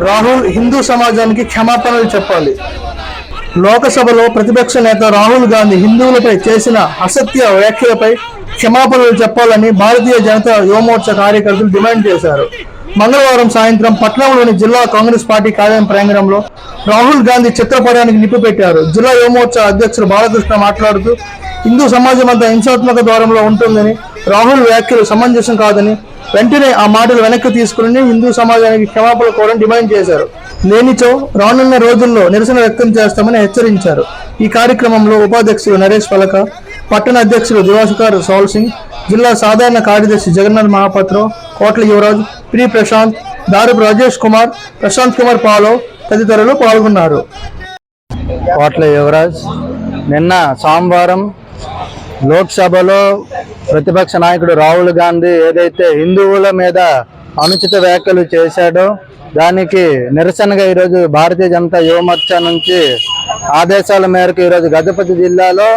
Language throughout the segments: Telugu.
రాహుల్ హిందూ సమాజానికి క్షమాపణలు చెప్పాలి. లోకసభలో ప్రతిపక్ష నేత రాహుల్ గాంధీ హిందువులపై చేసిన అసత్య వ్యాఖ్యలపై క్షమాపణలు చెప్పాలని భారతీయ జనతా యువమోర్చా కార్యకర్తలు డిమాండ్ చేశారు. మంగళవారం సాయంత్రం పట్నంలోని జిల్లా కాంగ్రెస్ పార్టీ కార్యాలయం ప్రాంగణంలో రాహుల్ గాంధీ చిత్రపటానికి నిప్పు పెట్టారు. జిల్లా యువమోర్చా అధ్యక్షుడు బాలకృష్ణ మాట్లాడుతూ హిందూ సమాజం అంతా హింసాత్మక ద్వారంలో ఉంటుందని రాహుల్ వ్యాఖ్యలు సమంజసం కాదని వెంటనే ఆ మాటలు వెనక్కి తీసుకుని హిందూ సమాజానికి క్షమాపణ కోరని డిమాండ్ చేశారు. లేనిచో రానున్న రోజుల్లో నిరసన వ్యక్తం చేస్తామని హెచ్చరించారు. ఈ కార్యక్రమంలో ఉపాధ్యక్షులు నరేష్ పలక పట్టణ అధ్యక్షులు దివాకర్ సౌల్ సింగ్ జిల్లా సాధారణ కార్యదర్శి జగన్నాథ్ మహాపాత్ర కోట్ల యువరాజ్ ప్రి ప్రశాంత్ దారుపు రాజేష్ కుమార్ ప్రశాంత్ కుమార్ పాలో తదితరులు పాల్గొన్నారు. కోట్ల యువరాజ్ నిన్న సోమవారం లోక్సభలో ప్రతిపక్ష నాయకుడు రాహుల్ గాంధీ ఏదైతే హిందువుల మీద అనుచిత వ్యాఖ్యలు చేశాడో దానికి నిరసనగా ఈరోజు భారతీయ జనతా యువమోర్చా నుంచి ఆదేశాల మేరకు ఈరోజు గజపతి జిల్లాలో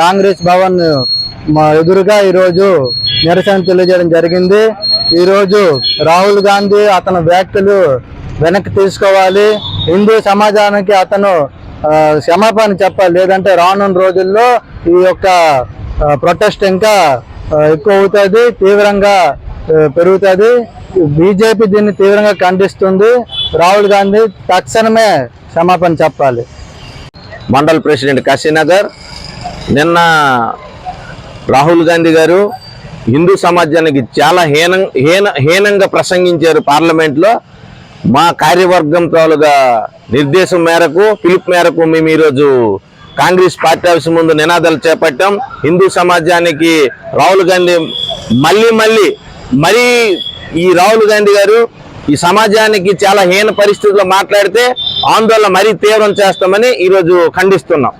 కాంగ్రెస్ భవన్ ఎదురుగా ఈరోజు నిరసన తెలియజేయడం జరిగింది. ఈరోజు రాహుల్ గాంధీ అతని వ్యాఖ్యలు వెనక్కి తీసుకోవాలి. హిందూ సమాజానికి అతను క్షమాపణ చెప్పాలి. లేదంటే రానున్న రోజుల్లో ఈ యొక్క ప్రొటెస్ట్ ఇంకా ఎక్కువ అవుతుంది తీవ్రంగా పెరుగుతుంది. బీజేపీ దీన్ని తీవ్రంగా ఖండిస్తుంది. రాహుల్ గాంధీ తక్షణమే క్షమాపణ చెప్పాలి. మండల్ ప్రెసిడెంట్ కాశీనగర్ నిన్న రాహుల్ గాంధీ గారు హిందూ సమాజానికి చాలా హీనం హీన హీనంగా ప్రసంగించారు పార్లమెంట్లో. మా కార్యవర్గం తాలుగా నిర్దేశం మేరకు పిలుపు మేరకు మేము ఈరోజు కాంగ్రెస్ పార్టీ ఆఫీస్ ముందు నినాదాలు చేపట్టాం. హిందూ సమాజానికి రాహుల్ గాంధీ మళ్ళీ మళ్ళీ మరీ ఈ రాహుల్ గాంధీ గారు ఈ సమాజానికి చాలా హీన పరిస్థితుల్లో మాట్లాడితే ఆందోళన మరీ తీవ్రం చేస్తామని ఈరోజు ఖండిస్తున్నాం.